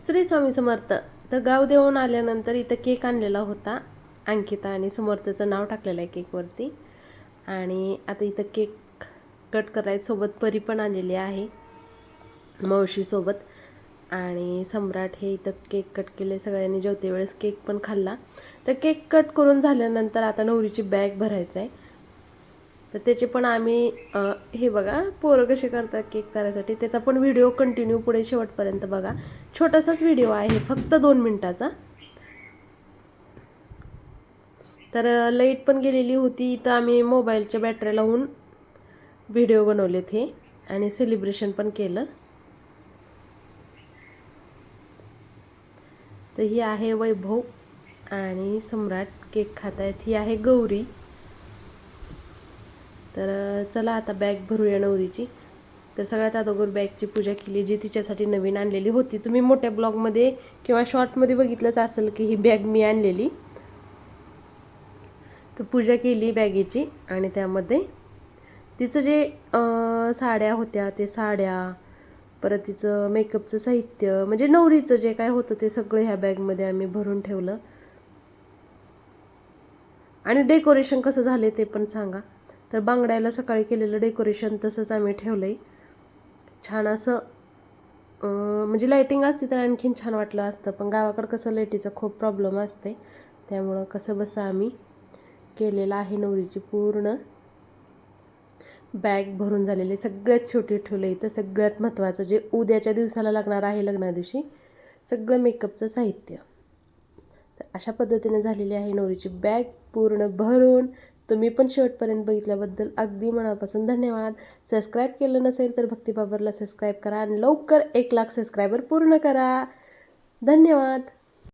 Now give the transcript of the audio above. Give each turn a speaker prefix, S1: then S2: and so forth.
S1: श्री स्वामी समर्थ. तर गाव देऊन आल्यानंतर इथं केक आणलेला होता. अंकिता आणि समर्थचं नाव टाकलेलं आहे केकवरती. आणि आता इथं केक कट करायचं सोबत परी पण आलेली आहे मावशीसोबत आणि सम्राट हे इथं केक कट केले. सगळ्यांनी जेवते वेळेस केक पण खाल्ला. तर केक कट करून झाल्यानंतर आता नवरीची बॅग भरायचं आहे तर त्याचे पण आम्ही हे बघा पोरं कसे करतात केक करायसाठी. त्याचा पण व्हिडिओ कंटिन्यू पुढे शेवटपर्यंत बघा. छोटासाच व्हिडिओ आहे फक्त दोन मिनटाचा. तर लाइट पण गेलेली होती. तर आम्ही मोबाईलच्या बॅटऱ्या लावून व्हिडिओ बनवलेत हे. आणि सेलिब्रेशन पण केलं. तर ही आहे वैभव आणि सम्राट केक खात आहेत ही आहे गौरी. तर चला आता बॅग भरूया नवरीची. तर सगळ्यात अगोदर बॅगची पूजा केली जी तिच्यासाठी नवीन आणलेली होती. तुम्ही मोठ्या ब्लॉगमध्ये किंवा शॉर्टमध्ये बघितलंच असेल की ही बॅग मी आणलेली. तर पूजा केली बॅगेची आणि त्यामध्ये तिचं जे साड्या होत्या ते साड्या परत तिचं मेकअपचं साहित्य म्हणजे नवरीचं जे काय होतं ते सगळं ह्या बॅगमध्ये आम्ही भरून ठेवलं. आणि डेकोरेशन कसं झाले ते पण सांगा. तर बांगड्याला सकाळी केलेलं डेकोरेशन तसंच आम्ही ठेवलं आहे छान असं म्हणजे लाईटिंग असती तर आणखीन छान वाटलं असतं पण गावाकडं कसं लाईटीचा खूप प्रॉब्लेम असते. त्यामुळं कसं बसं आम्ही केलेलं आहे नवरीची पूर्ण. बॅग भरून झालेली सगळ्यात छोटी ठेवलं इथं सगळ्यात महत्त्वाचं जे उद्याच्या दिवसाला लागणार आहे लग्ना दिवशी सगळं मेकअपचं साहित्य. तर अशा पद्धतीने झालेली आहे नवरीची बॅग पूर्ण भरून तुम्ही पण शेवटपर्यंत बघितल्याबद्दल अगदी मनापासून धन्यवाद. सबस्क्राईब केलं नसेल तर भक्ती बाबरला सबस्क्राईब करा आणि लवकर एक लाख सबस्क्रायबर पूर्ण करा. धन्यवाद.